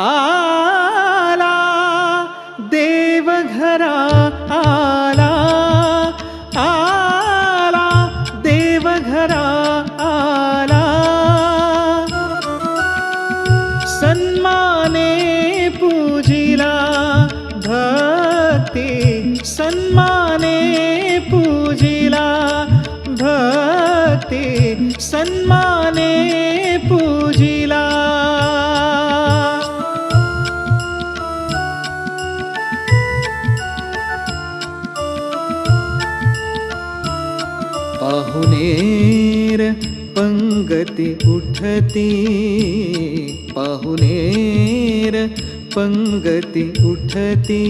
आला देवघरा आला आला देवघरा आला। सन्माने पूजिला भक्ती सन्माने पूजिला भक्ती सन्माने पूजिला पाहुनेर पङ्गति उठति। पाहुनेर पङ्गति उठति।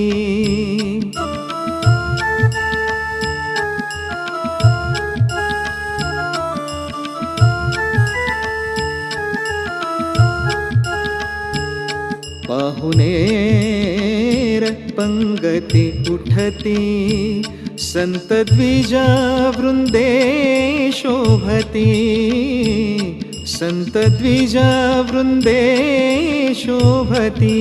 पाहुनेर पाहुणेर पंगति उठती संत द्विजा वृंदे शोभती। संत द्विजा वृंदे शोभती।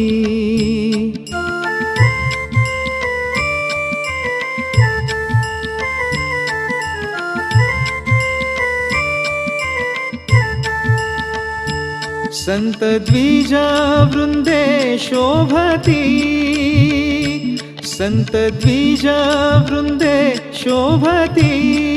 संत द्विज वृंदे शोभती संत द्विज वृंदे शोभती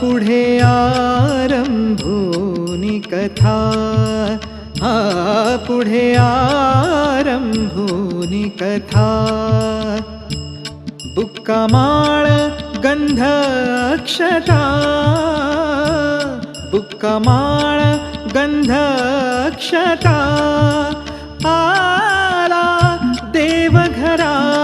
पुढे आरंभूनि कथा। आ पुढे आरंभूनि कथा। बुक्कमाळ गंध अक्षता। बुक्कमाळ गंध अक्षता। आला देवघरा।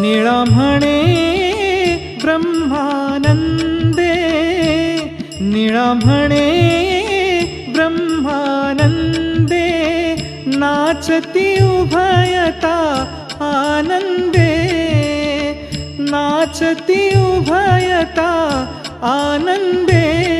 नीळमणे ब्रह्मानन्दे नीलमणे ब्रह्मानन्दे नाचति उभयता आनन्दे नाचति उभयता आनन्दे।